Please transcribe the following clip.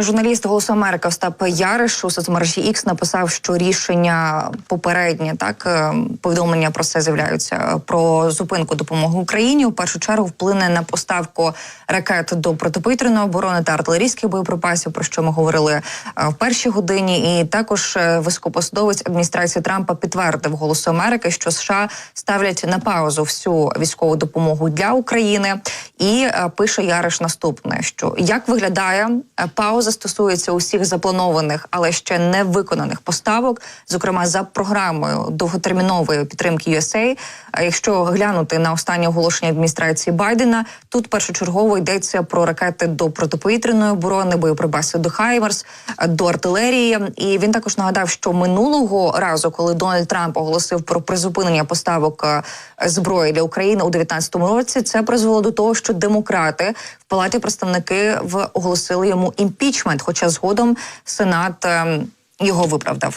Журналіст «Голосу Америки» Остап Яриш у соцмережі X написав, що рішення попереднє так е, повідомлення про це з'являються про зупинку допомоги Україні. У першу чергу вплине на поставку ракет до протиповітряної оборони та артилерійських боєприпасів, про що ми говорили е, в першій годині. І також е, високопосадовець адміністрації Трампа підтвердив «Голосу Америки, що США ставлять на паузу всю військову допомогу для України. І е, пише Яриш наступне: що як виглядає е, пауза стосується усіх запланованих, але ще не виконаних поставок, зокрема за програмою довготермінової підтримки USA. Якщо глянути на останнє оголошення адміністрації Байдена, тут першочергово йдеться про ракети до протиповітряної оборони, боєприпаси до Хаймерс, е, до артилерії. І він також нагадав, що минулого разу, коли Дональд Трамп оголосив про призупинення поставок зброї для України у 19-му році, це призвело до того, що демократи в палаті представники оголосили йому імпічмент, хоча згодом сенат ем, його виправдав.